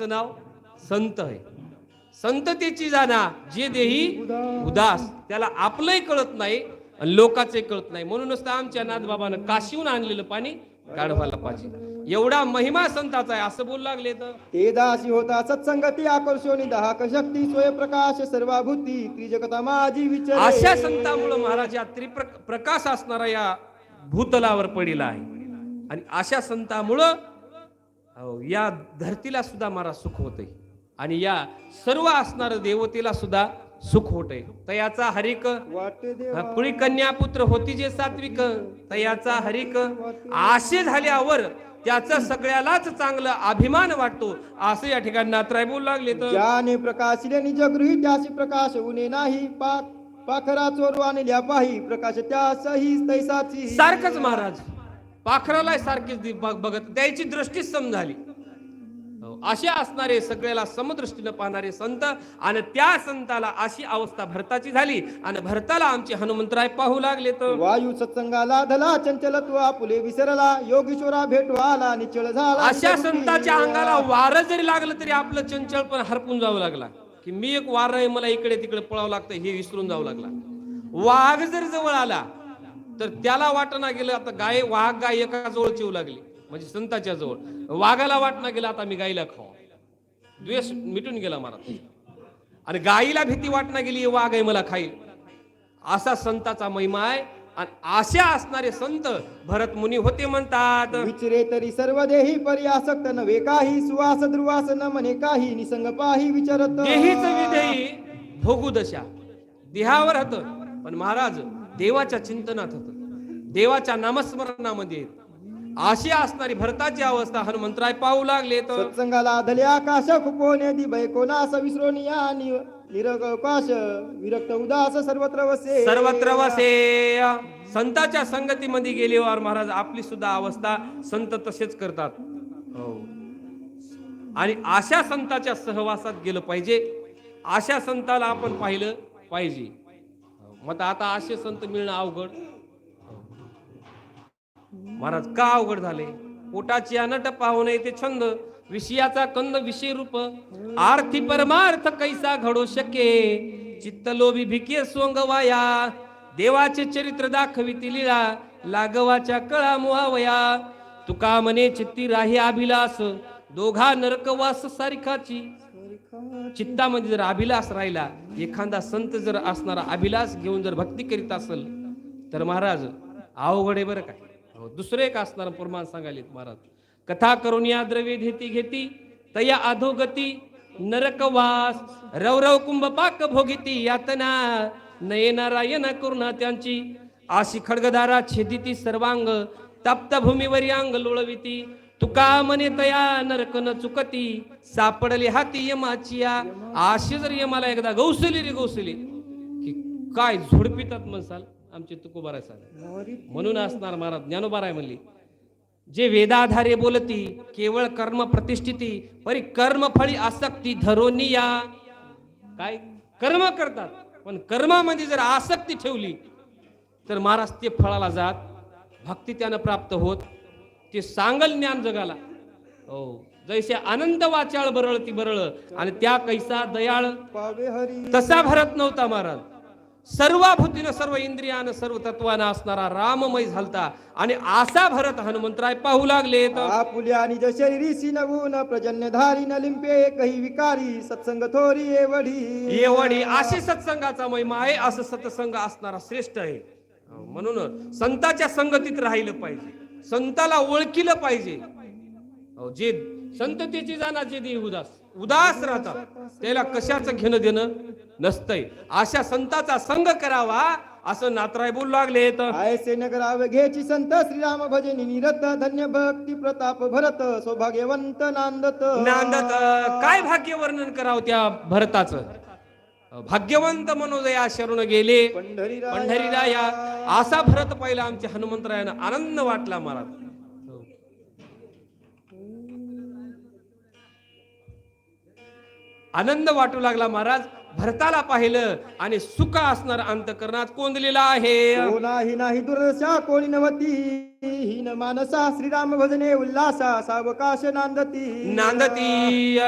नाव संत आहे. संततेची जाणा जे देही उदास त्याला आपलंही कळत नाही आणि लोकांचंही कळत नाही. म्हणूनच तर आमच्या नाथबाबानं काशीहून आणलेलं पाणी गाढवाला पाहिजे. एवढा महिमा संताचा आहे असं बोलू लागले तर. ते दासी होता सत्संगती आकर्षणी दाहक शक्ती स्वयंप्रकाश सर्वाभूती त्रिजगता माझी विचार. अशा संतामुळं महाराज या त्रिप्र प्रकाश असणारा या भूतलावर पडलेला आहे. आणि अशा संतामुळं या धरतीला सुद्धा महाराज सुख होते आणि या सर्व असणाऱ्या देवतेला सुद्धा सुख होते तयाचा हरिक पुळी कन्या पुत्र होती जे सात्विक तयाचा हरिक आशे झाल्यावर त्याचा सगळ्यालाच चांगलं अभिमान वाटतो. असं या ठिकाणी नात्राय बोलू लागले तर. ज्याने प्रकाशिले निज गृही त्यासी प्रकाश उणे नाही. पाखरा चोरू आणल्या पाही प्रकाश त्यासही तैसाची सारखंच महाराज. पाखराला सारखीच बघत त्याची दृष्टीच सम झाली. हो, असे असणारे सगळ्याला समदृष्टीनं पाहणारे संत आणि त्या संताला अशी अवस्था भरताची झाली आणि भरताला आमचे हनुमंतराय पाहू लागले तर वायू सत्संगाला धला चंचलत्व आपुले विसरला योगीश्वरा भेटू आला निचळ झाला. अशा संताच्या अंगाला वारं जरी लागलं तरी आपलं चंचल पण हरपून जावं लागला. की मी एक वार आहे मला इकडे तिकडे पळावं लागतं हे विसरून जावं लागला. वाघ जर जवळ आला तर त्याला वाटना गेलं आता गाय वाघ गाय एका जवळ चिवू लागली म्हणजे संताच्या जवळ. वाघाला वाटना गेलं आता मी गाईला खाऊ. द्वेष मिटून गेला मला. आणि गाईला भीती वाटना गेली वाघ आहे मला खाईल. असा संताचा महिमा आहे. आणि अशा असणारे संत भरत मुनी होते म्हणतात. विचरे तरी सर्व देही परी आसक्त नव्हे काही सुवास द्रुवास न म्हणे काही निसंग पाही विचारत. देहीच विधेयी भोगू दशा. देहावर होत. पण महाराज देवाच्या चिंतनात होत. देवाच्या नामस्मरणामध्ये. अशी असणारी भरताची अवस्था हनुमंतराय पाहू लागले तर. सत्संगाला धले आकाश कुपोने दिभय कोणास विसरोनिया निरकाश विरक्त उदास सर्वत्र वसे. सर्वत्र वसे. संताच्या संगतीमध्ये गेल्यावर महाराज आपली सुद्धा अवस्था संत तसेच करतात. हो. आणि अशा संताच्या सहवासात गेलं पाहिजे. अशा संताला आपण पाहिलं पाहिजे. मग आता असे संत मिळणं अवघड. महाराज का अवघड झाले? पोटाची अनट पाहुणे ते छंद विषयाचा कंद विषय रूप. आर्थी परमार्थ कैसा घडू शके? चित्त लोभी भिके सोंगवाया देवाचे चरित्र दाखविती लिळा लागवाच्या कळा मुहावया. तुका मने चित्ती राही अभिलास दोघा नरकवास सारिखाची चित्तामध्ये जर अभिलास राहिला एखादा संत जर असणारा अभिलास घेऊन जर भक्ती करीत असेल तर महाराज अवघड आहे बरं काय हो, दुसरं एक असणार प्रमाण सांगायले महाराज. कथा करून या द्रव्य घेती घेती तया अधोगती नरकवास रवरव कुंभ पाक भोगिती यातना नयनारायण करुणा त्यांची. आशी खडगधारा छेदिती सर्वांग तप्त भूमीवरी अंग लोळविती. तुका मने तया नरक न चुकती सापडली हाती यमाची आशी जर यमाला एकदा गौसली रे गौसली की काय झोडपितात म्हणसाल आमचे तुकोबाराय साल. म्हणून असणार महाराज ज्ञानोबाराय म्हणली जे वेदाधारे बोलती केवळ कर्म प्रतिष्ठिती परी कर्म फळी आसक्ती धरोनिया काय? कर्म करतात पण कर्मामध्ये जर आसक्ती ठेवली तर महाराज ते फळाला जात भक्ती त्यानं प्राप्त होत. ते सांगल ज्ञान जगाला. हो. जैसे आनंद वाचाळ बरळ ती बरळ आणि त्या कैसा दयाळ. पावे हरी. तसा भरत नव्हता महाराज. सर्वाभूतीनं सर्व इंद्रियानं सर्व तत्वानं असणारा राममय झालता. आणि असा भरत हनुमंतराय पाहू लागले आपुल्या आणि नवून प्रजन्यधारी न लिंपे काही विकारी सत्संग थोरी एवढी. एवढी अशी सत्संगाचा महिमा आहे असं सत्संग असणारा श्रेष्ठ आहे. म्हणून संताच्या संगतीत राहिलं पाहिजे. संताला ओळखीलं पाहिजे. जे संततेची जाणा जे देव उदास. उदास राहतात. त्याला कशाचं घेणं देणं नसतंय. अशा संताचा संग करावा असं नातराय बोलू लागले नगराव घ्यायची संत श्रीराम भजनी निरत धन्य भक्ती प्रताप भरत सौभाग्यवंत नांदत. नांदत. काय भाग्य वर्णन करावं त्या भरताचं? भाग्यवंत मनोदया शरण गेले. पंढरी पंढरीराया असा भरत पाहिला आमच्या हनुमंतरायानं. आनंद वाटला महाराज आनंद वाटू लागला महाराज. भरताला पाहिलं आणि सुख असणार अंतकरणात कोंदलेला आहे. नाही नाही दुर्दशा कोणी नवती. हीन मानसा श्रीराम भजने उल्हासा सावकाश नांदती. नांदती.